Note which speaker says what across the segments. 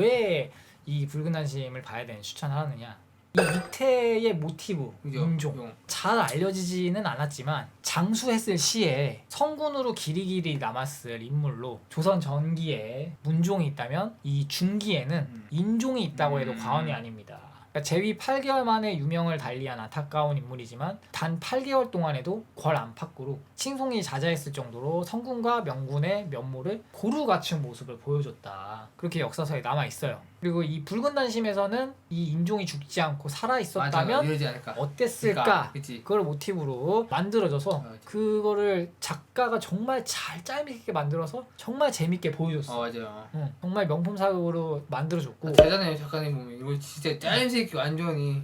Speaker 1: 왜 이 붉은 단심을 봐야 되는 추천을 하느냐? 이 이태의 모티브,
Speaker 2: 그죠?
Speaker 1: 인종
Speaker 2: 용.
Speaker 1: 잘 알려지지는 않았지만 장수했을 시에 성군으로 길이길이 남았을 인물로 조선 전기에 문종이 있다면 이 중기에는
Speaker 2: 음.
Speaker 1: 인종이 있다고 해도
Speaker 2: 음.
Speaker 1: 과언이 아닙니다. 그러니까 재위 8개월 만에 유명을 달리한 안타까운 인물이지만 단 8개월 동안에도 궐 안팎으로 칭송이 자자했을 정도로 성군과 명군의 면모를 고루 갖춘 모습을 보여줬다. 그렇게 역사서에 남아 있어요. 그리고 이 붉은 단심에서는 이 인종이 죽지 않고 살아
Speaker 2: 맞아,
Speaker 1: 있었다면
Speaker 2: 이러지 않을까?
Speaker 1: 어땠을까?
Speaker 2: 그러니까.
Speaker 1: 그걸 모티브로 만들어져서
Speaker 2: 맞아.
Speaker 1: 그거를 작가가 정말 잘 짤있게 만들어서 정말 재밌게 보여줬어.
Speaker 2: 어 맞아요.
Speaker 1: 응, 정말 명품 사극으로 만들어줬고
Speaker 2: 아, 대단해요 작가님 보면 이거 진짜 짜임새끼 완전히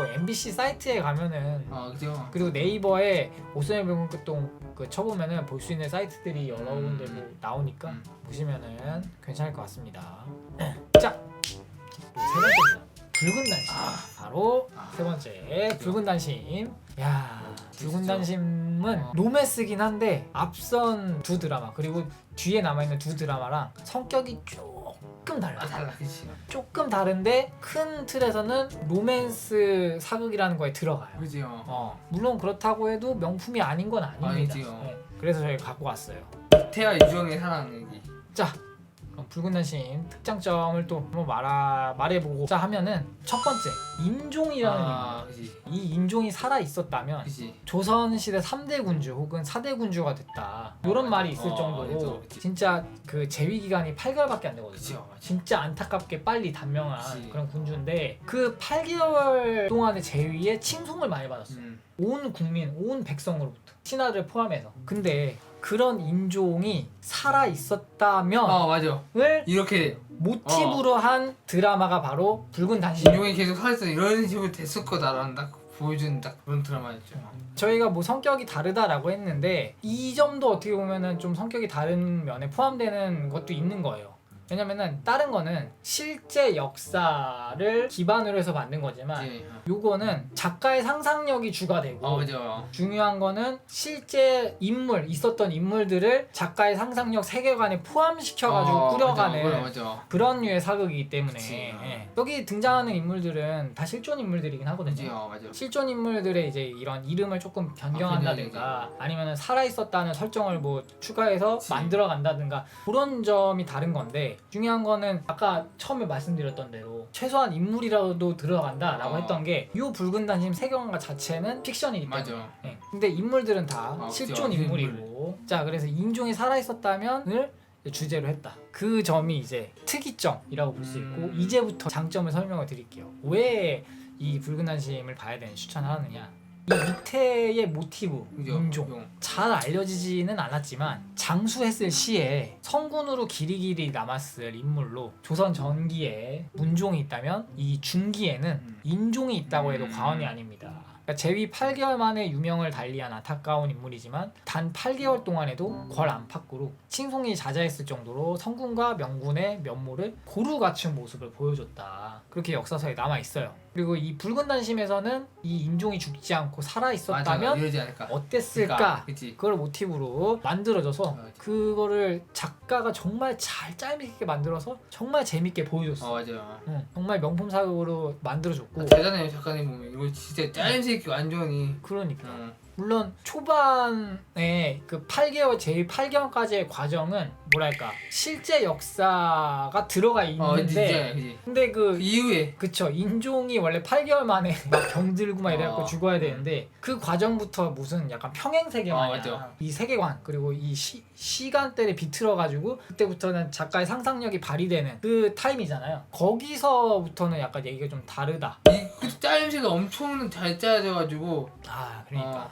Speaker 1: 뭐 MBC 사이트에 가면은
Speaker 2: 아 그죠.
Speaker 1: 그리고 네이버에 오선의 병원 끝동 그 쳐보면은 볼 수 있는 사이트들이 여러
Speaker 2: 음.
Speaker 1: 군데 뭐 나오니까
Speaker 2: 음.
Speaker 1: 보시면은 괜찮을 것 같습니다. 자, 또세 번째입니다. 붉은 단심.
Speaker 2: 아.
Speaker 1: 바로
Speaker 2: 아.
Speaker 1: 세 번째 붉은 단심. 야, 붉은
Speaker 2: 진짜.
Speaker 1: 단심은
Speaker 2: 어.
Speaker 1: 로맨스긴 한데 앞선 두 드라마 그리고 뒤에 남아 있는 두 드라마랑 성격이 조금 달라.
Speaker 2: 아 달라 그치.
Speaker 1: 조금 다른데 큰 틀에서는 로맨스 사극이라는 거에 들어가요.
Speaker 2: 그지요.
Speaker 1: 어, 물론 그렇다고 해도 명품이 아닌 건 아닙니다.
Speaker 2: 아니지요.
Speaker 1: 네, 그래서 저희가 갖고 왔어요.
Speaker 2: 태아 유정의 사랑 얘기.
Speaker 1: 자, 붉은 단심 특장점을 또 한번 말아 말해보고 자 하면은 첫 번째 인종이라는
Speaker 2: 아.
Speaker 1: 인물. 이 인종이 살아 있었다면
Speaker 2: 그지.
Speaker 1: 조선 시대 3대 군주 혹은 4대 군주가 됐다. 이런
Speaker 2: 어,
Speaker 1: 말이. 있을
Speaker 2: 어,
Speaker 1: 정도로
Speaker 2: 그치.
Speaker 1: 진짜 그 재위 기간이 8개월밖에 안 되거든요.
Speaker 2: 맞아.
Speaker 1: 진짜 안타깝게 빨리 단명한
Speaker 2: 그치.
Speaker 1: 그런 군주인데 그 8개월 동안의 재위에 칭송을 많이 받았어요.
Speaker 2: 음.
Speaker 1: 온 국민, 온 백성으로부터 신하들 포함해서. 근데 그런 인종이 살아 있었다면
Speaker 2: 어 맞아.
Speaker 1: 을
Speaker 2: 이렇게
Speaker 1: 모티브로 한 드라마가 바로 붉은 단신.
Speaker 2: 인종이 계속 살았어 이런 식으로 됐을 거다라는 딱 보여주는 딱 그런 드라마였죠.
Speaker 1: 저희가 뭐 성격이 다르다라고 했는데 이 점도 어떻게 보면은 좀 성격이 다른 면에 포함되는 것도 있는 거예요. 왜냐면은 다른 거는 실제 역사를 기반으로 해서 만든 거지만
Speaker 2: 그지.
Speaker 1: 요거는 작가의 상상력이 주가 되고
Speaker 2: 어 맞아.
Speaker 1: 중요한 거는 실제 인물 있었던 인물들을 작가의 상상력 세계관에 포함시켜가지고
Speaker 2: 어,
Speaker 1: 꾸려가는
Speaker 2: 맞아, 맞아.
Speaker 1: 그런 류의 사극이기 때문에
Speaker 2: 그치.
Speaker 1: 예. 여기 등장하는 인물들은 다 실존 인물들이긴 하거든요.
Speaker 2: 그지. 어 맞아.
Speaker 1: 실존 인물들의 이제 이런 이름을 조금 변경한다든가 아 니면 살아 있었다는 설정을 뭐 추가해서
Speaker 2: 그치.
Speaker 1: 만들어 간다든가 그런 점이 다른 건데 중요한 거는 아까 처음에 말씀드렸던 대로 최소한 인물이라도 들어간다라고
Speaker 2: 어.
Speaker 1: 했던 게 이 붉은 단심 세계관과 자체는 픽션이기 때문에
Speaker 2: 맞아.
Speaker 1: 예. 근데 인물들은 다
Speaker 2: 아, 그치.
Speaker 1: 실존
Speaker 2: 아,
Speaker 1: 인물이고 자 그래서 인종이 살아 있었다면을 주제로 했다. 그 점이 이제 특이점이라고 볼 수 있고
Speaker 2: 음.
Speaker 1: 이제부터 장점을 설명을 드릴게요. 왜 이 붉은 단심을 봐야 되는 추천을 하느냐? 이 이태의 모티브,
Speaker 2: 그죠.
Speaker 1: 인종
Speaker 2: 용.
Speaker 1: 잘 알려지지는 않았지만 장수했을 시에 성군으로 길이길이 남았을 인물로 조선 전기에 문종이 있다면 이 중기에는
Speaker 2: 음.
Speaker 1: 인종이 있다고 해도
Speaker 2: 음.
Speaker 1: 과언이 아닙니다. 그러니까 재위 8개월 만에 유명을 달리한 안타까운 인물이지만 단 8개월 동안에도 궐 안팎으로 칭송이 자자했을 정도로 성군과 명군의 면모를 고루 갖춘 모습을 보여줬다. 그렇게 역사서에 남아 있어요. 그리고 이 붉은 단심에서는 이 인종이 죽지 않고 살아
Speaker 2: 맞아.
Speaker 1: 있었다면
Speaker 2: 이러지 않을까?
Speaker 1: 어땠을까?
Speaker 2: 그러니까.
Speaker 1: 그걸 모티브로 만들어져서
Speaker 2: 맞아.
Speaker 1: 그거를 작가가 정말 잘 짤있게 만들어서 정말 재밌게 보여줬어.
Speaker 2: 어 맞아.
Speaker 1: 응, 정말 명품 사극으로 만들어줬고
Speaker 2: 아, 대단해요 작가님 보면 이거 진짜 짜임새끼 완전히.
Speaker 1: 그러니까
Speaker 2: 어.
Speaker 1: 물론 초반에 그 8개월 제일 8개월까지의 과정은 뭐랄까 실제 역사가 들어가
Speaker 2: 어
Speaker 1: 있는데
Speaker 2: 그지.
Speaker 1: 근데 그
Speaker 2: 그 이후에
Speaker 1: 그쵸 인종이 원래 8개월 만에 막 병들고 막 이래갖고
Speaker 2: 어.
Speaker 1: 죽어야 되는데 그 과정부터 무슨 약간 평행 세계
Speaker 2: 어,
Speaker 1: 마냥
Speaker 2: 맞죠.
Speaker 1: 이 세계관 그리고 이 시, 시간대를 비틀어 가지고 그때부터는 작가의 상상력이 발휘되는 그 타임이잖아요 거기서부터는 약간 얘기가 좀 다르다
Speaker 2: 이 그 짜임새가 엄청 잘 짜져가지고
Speaker 1: 아 그러니까
Speaker 2: 어.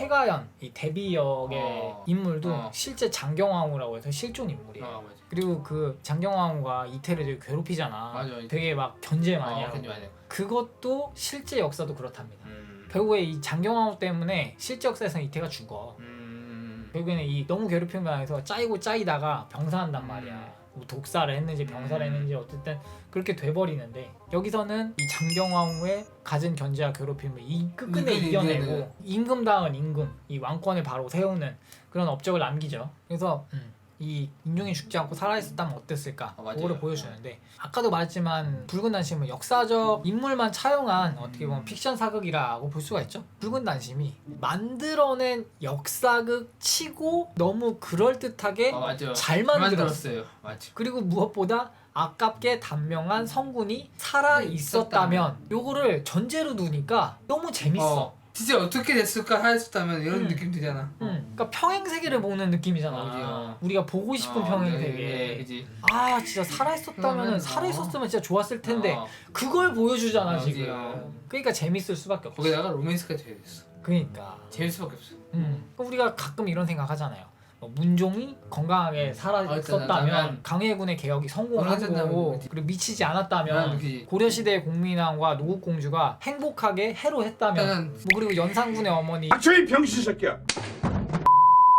Speaker 1: 최가연 이 데뷔 역의
Speaker 2: 어.
Speaker 1: 인물도
Speaker 2: 어.
Speaker 1: 실제 장경왕후라고 해서 실존 인물이에요
Speaker 2: 어 맞아.
Speaker 1: 그리고 그 장경왕후가 이태를 되게 괴롭히잖아
Speaker 2: 맞아.
Speaker 1: 되게 막 견제 많이
Speaker 2: 어,
Speaker 1: 하고
Speaker 2: 괜히 많이.
Speaker 1: 그것도 실제 역사도 그렇답니다
Speaker 2: 음.
Speaker 1: 결국에 이 장경왕후 때문에 실제 역사에서는 이태가 죽어.
Speaker 2: 음.
Speaker 1: 결국에는 이 너무 괴롭힘을 당해서 짜이고 짜이다가 병사한단 말이야. 뭐 독사를 했는지 병사를
Speaker 2: 음.
Speaker 1: 했는지 어쨌든 그렇게 돼버리는데 여기서는 이 장경왕후의 갖은 견제와 괴롭힘을 이 끝끝내
Speaker 2: 이겨내-
Speaker 1: 이겨내고
Speaker 2: 이겨내.
Speaker 1: 임금다운 임금 이 왕권을 바로 세우는 그런 업적을 남기죠. 그래서 음, 이 인종이 죽지 않고 살아있었다면 어땠을까
Speaker 2: 아, 맞아요.
Speaker 1: 그거를 보여주는데 아까도 말했지만 붉은 단심은 역사적 인물만 차용한 어떻게 보면 픽션 사극이라고 볼 수가 있죠. 붉은 단심이 만들어낸 역사극 치고 너무 그럴듯하게
Speaker 2: 아 맞아.
Speaker 1: 잘 만들었어.
Speaker 2: 만들었어요. 맞아.
Speaker 1: 그리고 무엇보다 아깝게 단명한 성군이 살아 있었다면 요거를 전제로 두니까 너무 재밌어.
Speaker 2: 어, 진짜 어떻게 됐을까 하였다면 이런
Speaker 1: 음.
Speaker 2: 느낌 들잖아.
Speaker 1: 음, 그러니까 평행 세계를 보는 느낌이잖아.
Speaker 2: 어,
Speaker 1: 우리가 보고 싶은
Speaker 2: 어,
Speaker 1: 평행
Speaker 2: 네,
Speaker 1: 세계.
Speaker 2: 네, 그지.
Speaker 1: 아 진짜 살아 있었다면
Speaker 2: 그러면,
Speaker 1: 살아
Speaker 2: 어.
Speaker 1: 있었으면 진짜 좋았을 텐데
Speaker 2: 어,
Speaker 1: 그걸 보여주잖아
Speaker 2: 그지,
Speaker 1: 지금.
Speaker 2: 어.
Speaker 1: 그러니까 재밌을 수밖에 없어.
Speaker 2: 거기다가 로맨스까지 해야 됐어.
Speaker 1: 그러니까.
Speaker 2: 재밌을 수밖에 없어.
Speaker 1: 음. 그럼 우리가 가끔 이런 생각하잖아요. 뭐 문종이 건강하게 살아
Speaker 2: 어,
Speaker 1: 있었다면
Speaker 2: 있잖아.
Speaker 1: 강해군의 개혁이 성공하고
Speaker 2: 그랬다면 그치.
Speaker 1: 그리고 미치지
Speaker 2: 난
Speaker 1: 않았다면. 고려 시대의 공민왕과 노국 공주가 행복하게 해로했다면 뭐 그리고 연산군의 어머니
Speaker 3: 저희 병신 새끼야.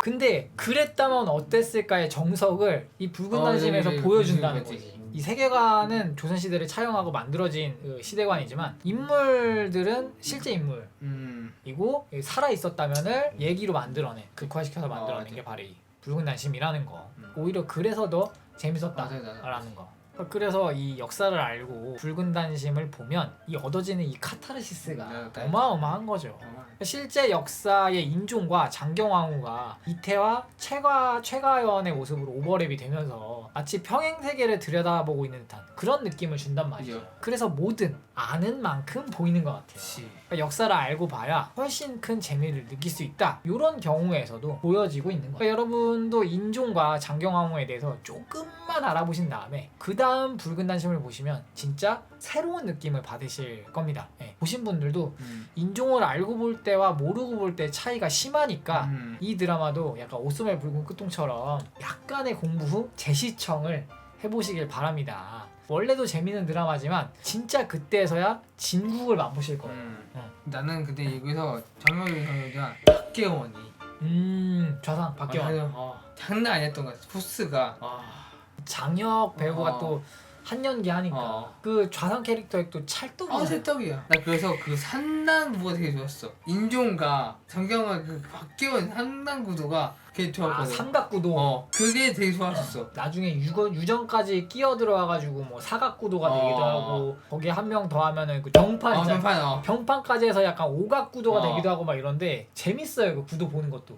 Speaker 1: 근데 그랬다면 어땠을까의 정석을 이 붉은
Speaker 2: 어,
Speaker 1: 단심에서
Speaker 2: 네, 네,
Speaker 1: 보여준다는 거지. 이 세계관은 조선 시대를 차용하고 만들어진 그 시대관이지만 인물들은 실제 인물이고
Speaker 2: 음.
Speaker 1: 살아 있었다면을 얘기로 만들어낸 극화시켜서 만들어낸
Speaker 2: 맞아.
Speaker 1: 게 바로 이 붉은 단심이라는 거.
Speaker 2: 음.
Speaker 1: 오히려 그래서 더. 재밌었다라는 거. 그래서 이 역사를 알고 붉은 단심을 보면 이 얻어지는 이 카타르시스가
Speaker 2: 네, 네.
Speaker 1: 어마어마한 거죠.
Speaker 2: 어,
Speaker 1: 실제 역사의 인종과 장경왕후가 이태와 최가 최가연의 모습으로 오버랩이 되면서 마치 평행 세계를 들여다보고 있는 듯한 그런 느낌을 준단 말이죠. 그래서 뭐든 아는 만큼 보이는 것 같아요.
Speaker 2: 그치.
Speaker 1: 그러니까 역사를 알고 봐야 훨씬 큰 재미를 느낄 수 있다. 이런 경우에서도 보여지고 있는 거예요. 그러니까 여러분도 인종과 장경왕후에 대해서 조금만 알아보신 다음에 그 다음 붉은 단심을 보시면 진짜 새로운 느낌을 받으실 겁니다. 예, 보신 분들도
Speaker 2: 음.
Speaker 1: 인종을 알고 볼 때와 모르고 볼 때 차이가 심하니까
Speaker 2: 음.
Speaker 1: 이 드라마도 약간 오스멜 붉은 끝동처럼 약간의 공부 후 재시청을 해보시길 바랍니다. 원래도 재밌는 드라마지만 진짜 그때서야 진국을 맛보실 거예요.
Speaker 2: 음.
Speaker 1: 어.
Speaker 2: 나는 근데 여기서 정혁이 형이랑 박계원이
Speaker 1: 음 좌상 박경원
Speaker 2: 아,
Speaker 1: 어.
Speaker 2: 장난 아니었던 것 같아. 포스가
Speaker 1: 장혁 배우가
Speaker 2: 어.
Speaker 1: 또 한연기 하니까
Speaker 2: 어.
Speaker 1: 그 좌상 캐릭터에 또 찰떡이야.
Speaker 2: 아 찰떡이야. 나 그래서 그 산단 구도가 되게 좋았어. 인종과 정경화 그 박계원 산단 구도가 되게
Speaker 1: 아
Speaker 2: 좋았거든.
Speaker 1: 삼각구도
Speaker 2: 어 그게 되게 좋았었어.
Speaker 1: 나중에 유거, 유전까지 끼어 들어와가지고 뭐 사각구도가
Speaker 2: 어.
Speaker 1: 되기도 하고 거기에 한 명 더 하면은 그 병판
Speaker 2: 어
Speaker 1: 있잖아.
Speaker 2: 전판 어.
Speaker 1: 병판까지 해서 약간 오각구도가
Speaker 2: 어.
Speaker 1: 되기도 하고 막 이런데 재밌어요 그 구도 보는 것도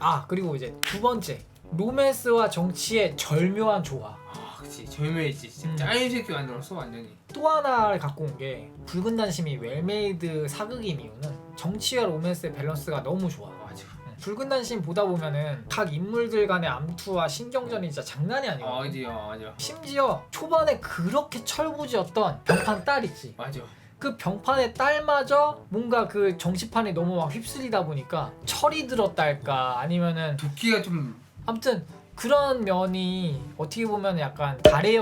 Speaker 1: 아 그리고 이제 두 번째 로맨스와 정치의 절묘한 조화
Speaker 2: 아 그치 절묘했지. 진짜
Speaker 1: 음.
Speaker 2: 짜임 새끼 만들었어 완전히.
Speaker 1: 또 하나를 갖고 온 게 붉은 단심이 웰메이드 사극인 이유는 정치와 로맨스의 밸런스가 너무 좋아
Speaker 2: 어, 맞아.
Speaker 1: 응. 붉은 단심 보다 보면은 각 인물들 간의 암투와 신경전이 진짜 장난이
Speaker 2: 어
Speaker 1: 아니거든
Speaker 2: 그지 어 맞아.
Speaker 1: 심지어 초반에 그렇게 철부지였던 병판 딸 있지
Speaker 2: 맞아.
Speaker 1: 그 병판의 딸마저 뭔가 그 정치판에 너무 막 휩쓸리다 보니까 철이 들었달까 아니면은
Speaker 2: 도끼가 좀
Speaker 1: 아무튼 그런 면이 어떻게 보면 약간 달의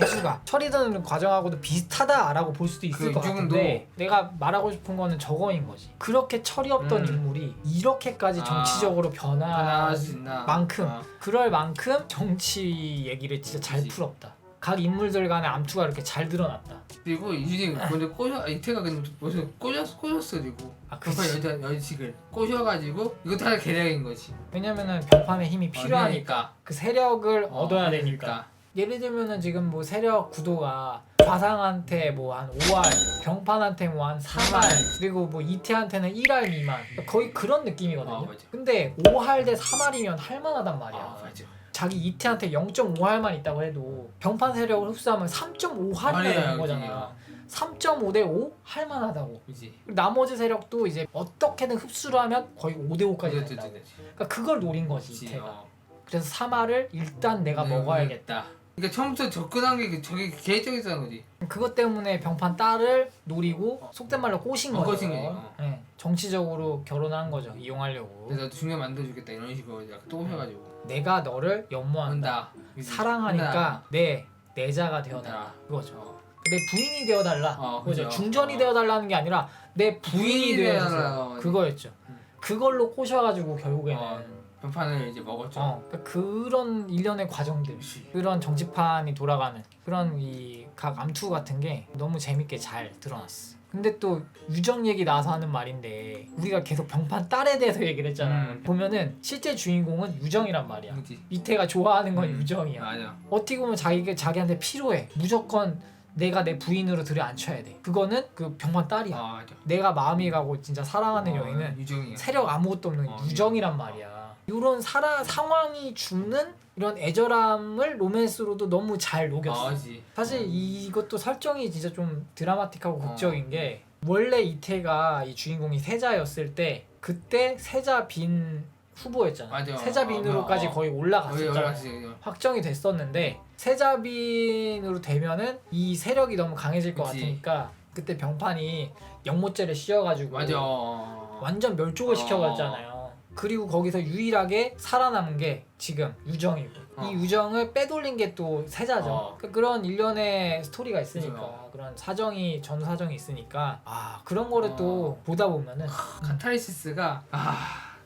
Speaker 1: 혜수가 철이 드는 과정하고도 비슷하다라고 볼 수도 있을 그것
Speaker 2: 정도.
Speaker 1: 같은데 내가 말하고 싶은 거는 저거인 거지 그렇게 철이 없던
Speaker 2: 음.
Speaker 1: 인물이 이렇게까지
Speaker 2: 아,
Speaker 1: 정치적으로 변화
Speaker 2: 변화할 수 있나.
Speaker 1: 만큼
Speaker 2: 어.
Speaker 1: 그럴 만큼 정치 얘기를 진짜 잘
Speaker 2: 그치.
Speaker 1: 풀었다 각 인물들 간의 암투가 이렇게 잘 드러났다
Speaker 2: 그리고 이준이 먼저 꼬셔 아, 이태가 그냥 먼저 꼬셨 꼬셨어 그리고
Speaker 1: 아
Speaker 2: 병판 여자 여직을 꼬셔가지고 이거 다 계략인 거지.
Speaker 1: 왜냐면은 병판의 힘이 필요하니까
Speaker 2: 필요하니까.
Speaker 1: 그 세력을
Speaker 2: 어,
Speaker 1: 얻어야 되니까 예를 들면은 지금 뭐 세력 구도가 좌상한테 뭐 한 5할, 병판한테 뭐 한 3할, 그리고 뭐 이태한테는 1할 미만 거의 그런 느낌이거든요.
Speaker 2: 어, 맞아.
Speaker 1: 근데 5할 대 3할이면 할만하단 말이야.
Speaker 2: 아 맞아.
Speaker 1: 자기 이태한테 0.5할만 있다고 해도 병판 세력을 흡수하면 3.5할이나
Speaker 2: 아니야,
Speaker 1: 되는
Speaker 2: 그지.
Speaker 1: 거잖아. 3.5 대 5 할만하다고.
Speaker 2: 그지.
Speaker 1: 그리고 나머지 세력도 이제 어떻게든 흡수를 하면 거의 5대 5까지
Speaker 2: 그지
Speaker 1: 된다고.
Speaker 2: 그지.
Speaker 1: 그러니까 그걸 노린 거지
Speaker 2: 그지.
Speaker 1: 이태가.
Speaker 2: 어.
Speaker 1: 그래서 3할을 일단 내가
Speaker 2: 네,
Speaker 1: 먹어야겠다.
Speaker 2: 그러니까 처음부터 접근한 게 그- 저게 계획적이었다는 거지.
Speaker 1: 그것 때문에 병판 딸을 노리고 속된 말로 꼬신
Speaker 2: 어,
Speaker 1: 거죠.
Speaker 2: 꼬신 거지, 어.
Speaker 1: 네, 정치적으로 결혼한 거죠. 이용하려고.
Speaker 2: 그래서 나도 중요 만들어주겠다 이런 식으로 약간 또 오셔가지고.
Speaker 1: 내가 너를 연모한다.
Speaker 2: 한다. 그지.
Speaker 1: 사랑하니까
Speaker 2: 한다.
Speaker 1: 내 내자가 되어달라. 그거죠.
Speaker 2: 어.
Speaker 1: 내 부인이 되어달라.
Speaker 2: 어,
Speaker 1: 그거죠.
Speaker 2: 그죠.
Speaker 1: 중전이
Speaker 2: 어.
Speaker 1: 되어달라는 게 아니라 내 부인이
Speaker 2: 부인이
Speaker 1: 되어달라.
Speaker 2: 되어달라.
Speaker 1: 그거였죠.
Speaker 2: 음.
Speaker 1: 그걸로 꼬셔가지고 결국에는
Speaker 2: 어. 변판을 이제 먹었죠.
Speaker 1: 어, 그러니까 그런 일련의 과정들
Speaker 2: 그치.
Speaker 1: 그런 정치판이 돌아가는 그런 이 각 암투 같은 게 너무 재밌게 잘 드러났어. 근데 또 유정 얘기 나와서 하는 말인데 우리가 계속 병판 딸에 대해서 얘기를 했잖아.
Speaker 2: 음.
Speaker 1: 보면은 실제 주인공은 유정이란 말이야.
Speaker 2: 그치.
Speaker 1: 이태가 좋아하는 건
Speaker 2: 음,
Speaker 1: 유정이야.
Speaker 2: 맞아.
Speaker 1: 어떻게 보면 자기가 자기한테 필요해. 무조건 내가 내 부인으로 들여앉혀야 돼. 그거는 그 병판 딸이야.
Speaker 2: 아 맞아.
Speaker 1: 내가 마음이 가고 진짜 사랑하는
Speaker 2: 어,
Speaker 1: 여인은
Speaker 2: 유정이야.
Speaker 1: 세력 아무것도 없는
Speaker 2: 어,
Speaker 1: 유정이란 말이야. 이런 살아 상황이 주는 이런 애절함을 로맨스로도 너무 잘 녹였어.
Speaker 2: 아.
Speaker 1: 사실 이것도 설정이 진짜 좀 드라마틱하고
Speaker 2: 어.
Speaker 1: 극적인 게 원래 이태가 이 주인공이 세자였을 때 그때 세자 빈 후보였잖아.
Speaker 2: 맞아.
Speaker 1: 세자 빈으로까지
Speaker 2: 어, 어.
Speaker 1: 거의
Speaker 2: 거의
Speaker 1: 올라갔었잖아. 확정이 됐었는데 세자 빈으로 되면은 이 세력이 너무 강해질 것
Speaker 2: 그치.
Speaker 1: 같으니까 그때 병판이 영모죄를 씌워가지고
Speaker 2: 맞아. 어.
Speaker 1: 완전 멸종을
Speaker 2: 어.
Speaker 1: 시켜버렸잖아요. 그리고 거기서 유일하게 살아남은 게 지금 유정이고
Speaker 2: 어.
Speaker 1: 이 유정을 빼돌린 게 또 세자죠.
Speaker 2: 어.
Speaker 1: 그- 그런 일련의 스토리가 있으니까
Speaker 2: 그죠.
Speaker 1: 그런 사정이 전 사정이 있으니까 아 그런 거를
Speaker 2: 어.
Speaker 1: 또 보다 보면은
Speaker 2: 카타르시스가 아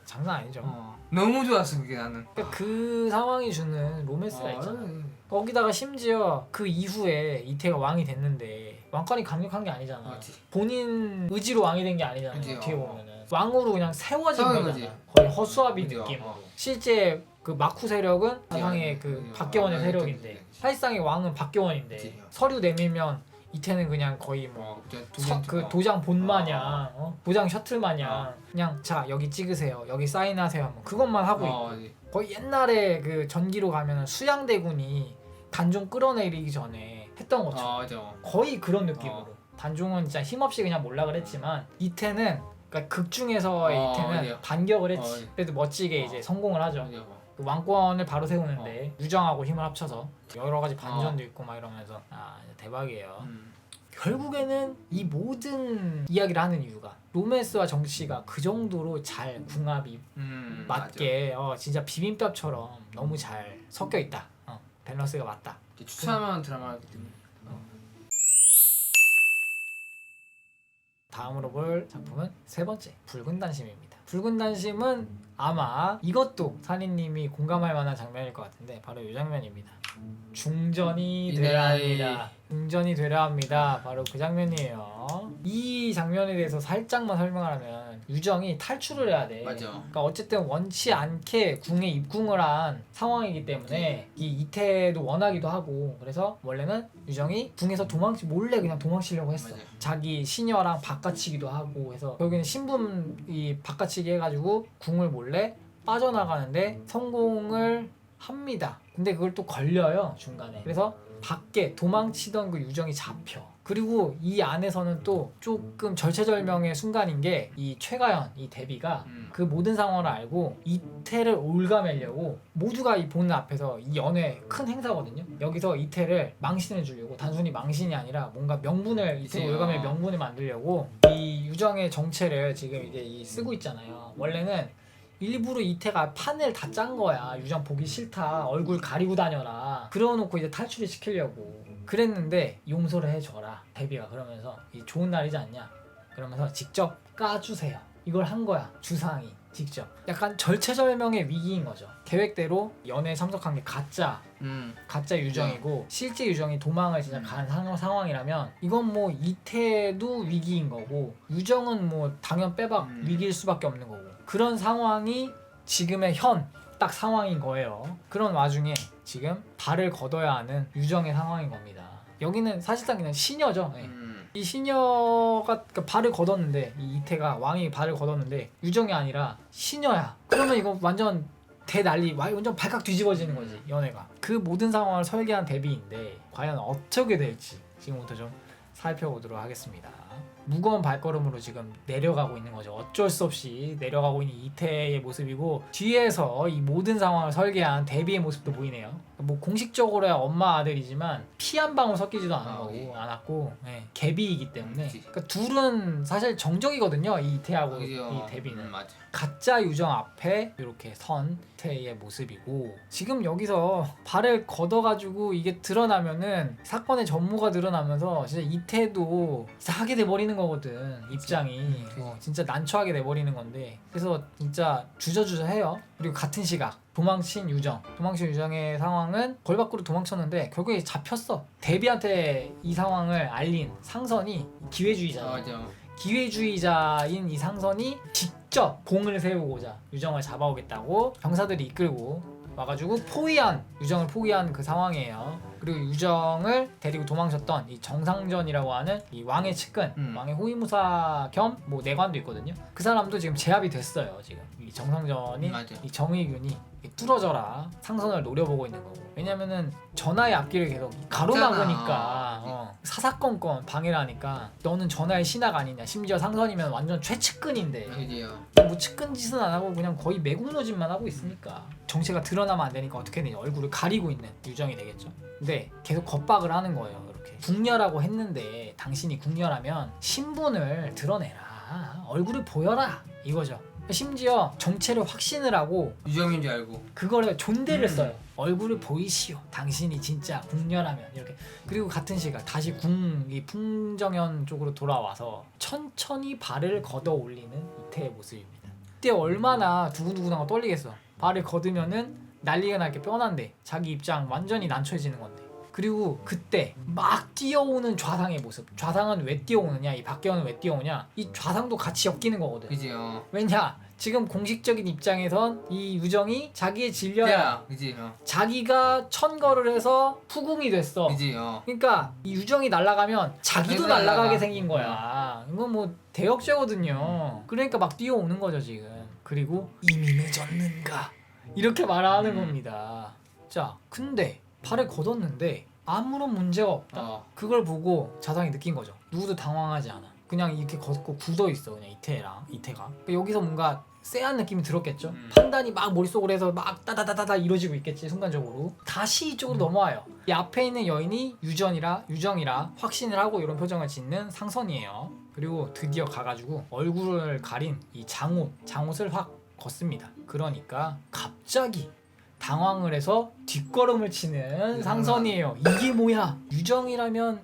Speaker 1: 장난 아니죠.
Speaker 2: 어, 너무 좋았어 그게 나는.
Speaker 1: 그러니까 그 상황이 주는 로맨스가
Speaker 2: 어,
Speaker 1: 있잖아.
Speaker 2: 음.
Speaker 1: 거기다가 심지어 그 이후에 이태가 왕이 됐는데 왕권이 강력한 게 아니잖아.
Speaker 2: 맞지.
Speaker 1: 본인 의지로 왕이 된 게 아니잖아.
Speaker 2: 그지,
Speaker 1: 어떻게
Speaker 2: 어.
Speaker 1: 보면은 왕으로 그냥 세워진
Speaker 2: 세워진
Speaker 1: 거잖아.
Speaker 2: 거지.
Speaker 1: 거의 허수아비
Speaker 2: 그지,
Speaker 1: 느낌으로.
Speaker 2: 어.
Speaker 1: 실제 그 마쿠 세력은 사상의
Speaker 2: 그지,
Speaker 1: 그
Speaker 2: 어.
Speaker 1: 박계원의
Speaker 2: 어,
Speaker 1: 세력인데
Speaker 2: 그지.
Speaker 1: 사실상의 왕은 박계원인데
Speaker 2: 그지.
Speaker 1: 서류 내밀면 이태는 그냥 거의
Speaker 2: 뭐뭐 그때
Speaker 1: 서,
Speaker 2: 도장-
Speaker 1: 그
Speaker 2: 어.
Speaker 1: 도장 본 마냥
Speaker 2: 어.
Speaker 1: 어? 도장 셔틀 마냥 그냥 자 여기 찍으세요 여기 사인하세요 뭐 그것만 하고 있고
Speaker 2: 어, 그지.
Speaker 1: 거의 옛날에 그 전기로 가면은 수양대군이 단종 끌어내리기 전에 했던 것처럼
Speaker 2: 어.
Speaker 1: 거의 그런 느낌으로
Speaker 2: 어.
Speaker 1: 단종은 진짜 힘없이 그냥 몰락을 했지만 이태는 그러니까 극 중에서의
Speaker 2: 어,
Speaker 1: 이태는
Speaker 2: 맞아요.
Speaker 1: 반격을 했지
Speaker 2: 어,
Speaker 1: 그래도 멋지게
Speaker 2: 어.
Speaker 1: 이제 성공을 하죠
Speaker 2: 맞아. 뭐.
Speaker 1: 그 왕권을 바로 세우는데 유정하고 힘을 합쳐서 여러 가지 반전도 있고 막 이러면서 아 대박이에요
Speaker 2: 음.
Speaker 1: 결국에는 이 모든 이야기를 하는 이유가 로맨스와 정치가 그 정도로 잘 궁합이
Speaker 2: 음,
Speaker 1: 맞게 어, 진짜 비빔밥처럼 너무 잘 섞여 있다. 어, 밸런스가 맞다.
Speaker 2: 추천하는 드라마
Speaker 1: 다음으로 볼 작품은 세 번째 붉은 단심입니다. 붉은 단심은 아마 이것도 산이님이 공감할 만한 장면일 것 같은데 바로 이 장면입니다. 중전이 되려 합니다. 중전이 되려 합니다. 바로 그 장면이에요. 이 장면에 대해서 살짝만 설명을 하면 유정이 탈출을 해야 돼.
Speaker 2: 맞아.
Speaker 1: 그러니까 어쨌든 원치 않게 궁에 입궁을 한 상황이기 때문에 이 이태도 원하기도 하고 그래서 원래는 유정이 궁에서 도망치 몰래 그냥 도망치려고 했어.
Speaker 2: 맞아요.
Speaker 1: 자기 시녀랑 바꿔치기도 하고 해서 결국에는 신분이 바꿔치기 해가지고 궁을 몰래 빠져나가는데 성공을 합니다. 근데 그걸 또 걸려요 중간에. 그래서 밖에 도망치던 그 유정이 잡혀. 그리고 이 안에서는 또 조금 절체절명의 순간인 게 이 최가연 이 데뷔가
Speaker 2: 음.
Speaker 1: 그 모든 상황을 알고 이태를 올가매려고 모두가 이 보는 앞에서 이 연애 큰 행사거든요. 여기서 이태를 망신을 주려고 단순히 망신이 아니라 뭔가 명분을 이태 올가매
Speaker 2: 어.
Speaker 1: 명분을 만들려고 이 유정의 정체를 지금 이제 이 쓰고 있잖아요. 원래는 일부러 이태가 판을 다 짠 거야. 유정 보기 싫다. 얼굴 가리고 다녀라. 그러놓고 이제 탈출을 시키려고. 그랬는데 용서를 해줘라. 데뷔가 그러면서 이 좋은 날이지 않냐. 그러면서 직접 까주세요. 이걸 한 거야. 주상이 직접. 약간 절체절명의 위기인 거죠. 계획대로 연애에 참석한 게 가짜
Speaker 2: 음.
Speaker 1: 가짜 유정이고 실제 유정이 도망을 진짜
Speaker 2: 음.
Speaker 1: 간 상, 상황이라면 이건 뭐 이태도 위기인 거고 유정은 뭐 당연 빼박
Speaker 2: 음.
Speaker 1: 위기일 수밖에 없는 거고 그런 상황이 지금의 현 딱 상황인 거예요. 그런 와중에 지금 발을 걷어야 하는 유정의 상황인 겁니다. 여기는 사실상 그냥 시녀죠. 네.
Speaker 2: 음.
Speaker 1: 이 시녀가 그러니까 발을 걷었는데 이 이태가 왕이 발을 걷었는데 유정이 아니라 시녀야. 그러면 이거 완전 대난리 와 완전 발칵 뒤집어지는 거지 연애가. 그 모든 상황을 설계한 데뷔인데 과연 어떻게 될지 지금부터 좀 살펴보도록 하겠습니다. 무거운 발걸음으로 지금 내려가고 있는 거죠. 어쩔 수 없이 내려가고 있는 이태의 모습이고 뒤에서 이 모든 상황을 설계한 데뷔의 모습도 보이네요. 뭐 공식적으로야 엄마 아들이지만 피 한 방울 섞이지도 않은
Speaker 2: 아.
Speaker 1: 않았고 예, 개비이기 때문에
Speaker 2: 그치.
Speaker 1: 그러니까 둘은 사실 정적이거든요 이 이태하고? 이 데비는
Speaker 2: 음, 맞아.
Speaker 1: 가짜 유정 앞에 이렇게 선 태의 모습이고 지금 여기서 발을 걷어가지고 이게 드러나면은 사건의 전모가 드러나면서 진짜 이태도 이상하게 돼버리는 거거든 입장이
Speaker 2: 그치.
Speaker 1: 어, 진짜 난처하게 돼버리는 건데 그래서 진짜 주저주저해요 그리고 같은 시각 도망친 유정 도망친 유정의 상황은 걸 밖으로 도망쳤는데 결국에 잡혔어 데비한테 이 상황을 알린 상선이 기회주의자
Speaker 2: 아, 맞아.
Speaker 1: 기회주의자인 이 상선이 직접 공을 세우고자 유정을 잡아오겠다고 병사들이 이끌고 와가지고 포위한 유정을 포위한 그 상황이에요. 그리고 유정을 데리고 도망쳤던 이 정상전이라고 하는 이 왕의 측근,
Speaker 2: 음.
Speaker 1: 왕의 호위무사 겸 뭐 내관도 있거든요. 그 사람도 지금 제압이 됐어요. 지금 이 정상전이
Speaker 2: 음, 맞아.
Speaker 1: 이 정의균이 뚫어져라 상선을 노려보고 있는 거고. 왜냐면은 전하의 앞길을 계속 가로막으니까. 어, 사사건건 방해를 하니까 너는 전하의 신하가 아니냐. 심지어 상선이면 완전 최측근인데
Speaker 2: 그지요.
Speaker 1: 뭐 측근 짓은 안 하고 그냥 거의 매국노짓만 하고 있으니까 정체가 드러나면 안 되니까 어떻게 되냐 얼굴을 가리고 있는 유정이 되겠죠. 근데 계속 겁박을 하는 거예요. 이렇게 궁녀라고 했는데 당신이 궁녀라면 신분을 드러내라 얼굴을 보여라 이거죠. 심지어 정체를 확신을 하고
Speaker 2: 유정인 줄 알고.
Speaker 1: 그거를 존대를
Speaker 2: 음.
Speaker 1: 써요. 얼굴을 보이시오. 당신이 진짜 궁녀라면 이렇게 그리고 같은 시각 다시 궁이 풍정현 쪽으로 돌아와서 천천히 발을 걷어 올리는 이태의 모습입니다. 그때 얼마나 두근두근하고 떨리겠어. 발을 걷으면은 난리가 날 게 뻔한데 자기 입장 완전히 난처해지는 건데. 그리고 그때 막 뛰어오는 좌상의 모습. 좌상은 왜 뛰어오느냐? 이 박계원은 왜 뛰어오냐? 이 좌상도 같이 엮이는 거거든.
Speaker 2: 그지요.
Speaker 1: 왜냐? 지금 공식적인 입장에선 이 유정이 자기의 진려야
Speaker 2: 야, 그지요.
Speaker 1: 자기가 천거를 해서 후궁이 됐어.
Speaker 2: 그지요.
Speaker 1: 그러니까 이 유정이 날아가면 자기도
Speaker 2: 자기도
Speaker 1: 날아가게
Speaker 2: 날아가.
Speaker 1: 생긴 거야. 이건 뭐 대역죄거든요. 그러니까 막 뛰어오는 거죠 지금. 그리고 이미 늦었는가 이렇게 말하는
Speaker 2: 음.
Speaker 1: 겁니다. 자, 근데 발을 걷었는데 아무런 문제가 없다.
Speaker 2: 어.
Speaker 1: 그걸 보고 자상이 느낀 거죠. 누구도 당황하지 않아. 그냥 이렇게 걷고 굳어 있어 그냥 이태랑 이태가. 그러니까 여기서 뭔가 쎄한 느낌이 들었겠죠.
Speaker 2: 음.
Speaker 1: 판단이 막 머릿속으로 해서 막 따다다다다 이루어지고 있겠지 순간적으로. 다시 이쪽으로 넘어와요. 이 앞에 있는 여인이 유전이라 유정이라 확신을 하고 이런 표정을 짓는 상선이에요. 그리고 드디어 가가지고 얼굴을 가린 이 장옷 장옷을 확 걷습니다. 그러니까 갑자기 당황을 해서 뒷걸음을 치는 상선이에요. 이게 뭐야? 유정이라면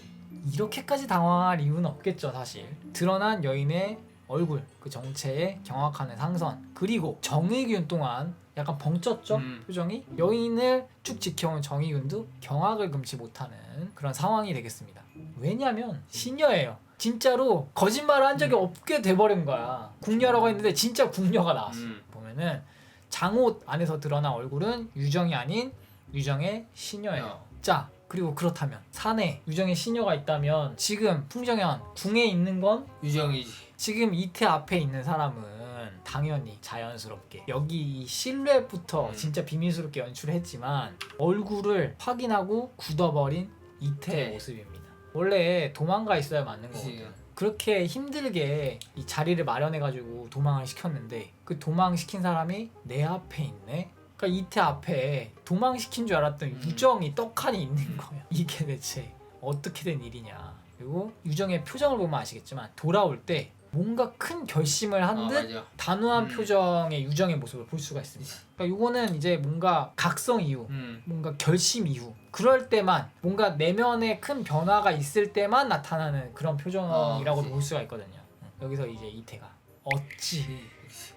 Speaker 1: 이렇게까지 당황할 이유는 없겠죠, 사실. 드러난 여인의 얼굴, 그 정체에 경악하는 상선. 그리고 정의균 또한 약간 벙쪘죠,
Speaker 2: 음.
Speaker 1: 표정이. 여인을 쭉 지켜온 정의균도 경악을 금치 못하는 그런 상황이 되겠습니다. 왜냐면 신녀예요. 진짜로 거짓말을 한 적이 없게 돼버린 거야. 궁녀라고 했는데 진짜 궁녀가 나왔어.
Speaker 2: 음.
Speaker 1: 보면은 장옷 안에서 드러난 얼굴은 유정이 아닌 유정의 시녀예요.
Speaker 2: 어.
Speaker 1: 자 그리고 그렇다면 산에 유정의 시녀가 있다면 지금 풍정현 궁에 있는 건
Speaker 2: 유정이지.
Speaker 1: 지금 이태 앞에 있는 사람은 당연히 자연스럽게 여기 이 실루엣부터
Speaker 2: 음.
Speaker 1: 진짜 비밀스럽게 연출을 했지만 얼굴을 확인하고 굳어버린 이태의
Speaker 2: 네.
Speaker 1: 모습입니다. 원래 도망가 있어야 맞는. 거거든. 그 렇게 힘들게 이 자리를 마련해가지고 도망을 시켰는데 그 도망시킨 사람이 내 앞에 있네. 그러니까 이태 앞에 도망시킨 줄 알았던
Speaker 2: 음.
Speaker 1: 유정이 떡하니 있는 거야. 이게 대체 어떻게 된 일이냐. 그리고 유정의 표정을 보면 아시겠지만 돌아올 때 뭔가 큰 결심을 한
Speaker 2: 어,
Speaker 1: 듯
Speaker 2: 맞아.
Speaker 1: 단호한
Speaker 2: 음.
Speaker 1: 표정의 유정의 모습을 볼 수가 있습니다. 그러니까 이거는 이제 뭔가 각성 이후
Speaker 2: 음.
Speaker 1: 뭔가 결심 이후 그럴 때만 뭔가 내면에 큰 변화가 있을 때만 나타나는 그런 표정이라고도
Speaker 2: 어,
Speaker 1: 볼 수가 있거든요. 응. 여기서 이제 이태가 어찌.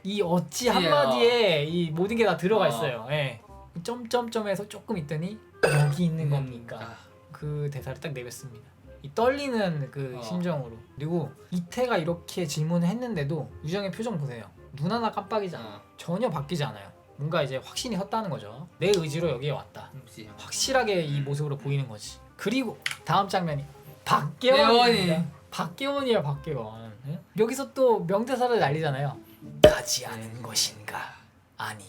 Speaker 1: 이 어찌. 한마디에 이 모든 게 다 들어가
Speaker 2: 어.
Speaker 1: 있어요. 예. 점점점에서 조금 있더니 여기 있는
Speaker 2: 음.
Speaker 1: 겁니까?
Speaker 2: 아,
Speaker 1: 그 대사를 딱 내뱉습니다. 이 떨리는 그
Speaker 2: 어.
Speaker 1: 심정으로 그리고 이태가 이렇게 질문을 했는데도 유정의 표정 보세요. 눈 하나 깜빡이지 않아.
Speaker 2: 어.
Speaker 1: 전혀 바뀌지 않아요. 뭔가 이제 확신이 섰다는 거죠. 내 의지로 여기에 왔다.
Speaker 2: 그치.
Speaker 1: 확실하게 이 모습으로 보이는 거지. 그리고 다음 장면이. 박계원입니다. 박계원이에요, 박계원. 응? 여기서 또 명대사를 날리잖아요. 가지 않은 것인가? 아니,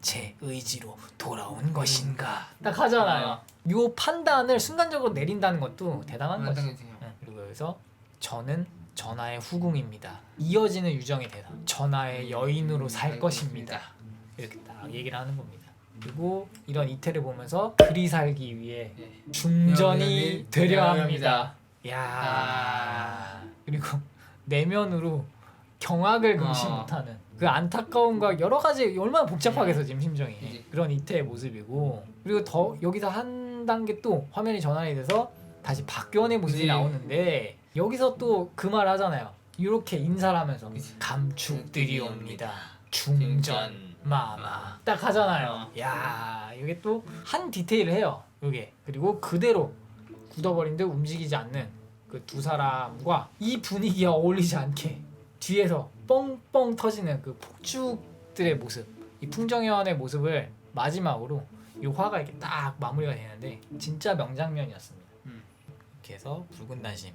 Speaker 1: 제 의지로 돌아온 것인가? 딱 하잖아요. 요 판단을 순간적으로 내린다는 것도 대단한
Speaker 2: 어,
Speaker 1: 거지.
Speaker 2: 당연히.
Speaker 1: 응. 그리고 여기서 저는 전하의 후궁입니다. 이어지는 유정의 대사. 전하의 여인으로 살
Speaker 2: 음,
Speaker 1: 것입니다. 이렇게 딱 얘기를 하는 겁니다. 그리고 이런 이태를 보면서 그리 살기 위해
Speaker 2: 예.
Speaker 1: 중전이 되려 합니다. 야
Speaker 2: 아.
Speaker 1: 그리고 내면으로 경악을 금치
Speaker 2: 어.
Speaker 1: 못하는 그 안타까움과 여러 가지 얼마나 복잡하겠어 지금 심정이. 그런 이태의 모습이고 그리고 더 여기서 한 단계 또 화면이 전환이 돼서 다시 박규원의 모습이
Speaker 2: 그지.
Speaker 1: 나오는데 여기서 또 그 말 하잖아요. 이렇게 인사를 하면서. 감축들이 옵니다. 중전. 마마. 딱 하잖아요.
Speaker 2: 어.
Speaker 1: 야 이게 또 한 디테일을 해요 이게. 그리고 그대로 굳어버린 듯 움직이지 않는 그 두 사람과 이 분위기와 어울리지 않게 뒤에서 뻥뻥 터지는 그 폭죽들의 모습. 이 풍정현의 모습을 마지막으로 이 화가 이렇게 딱 마무리가 되는데 진짜 명장면이었습니다
Speaker 2: 음.
Speaker 1: 이렇게 해서 붉은 단심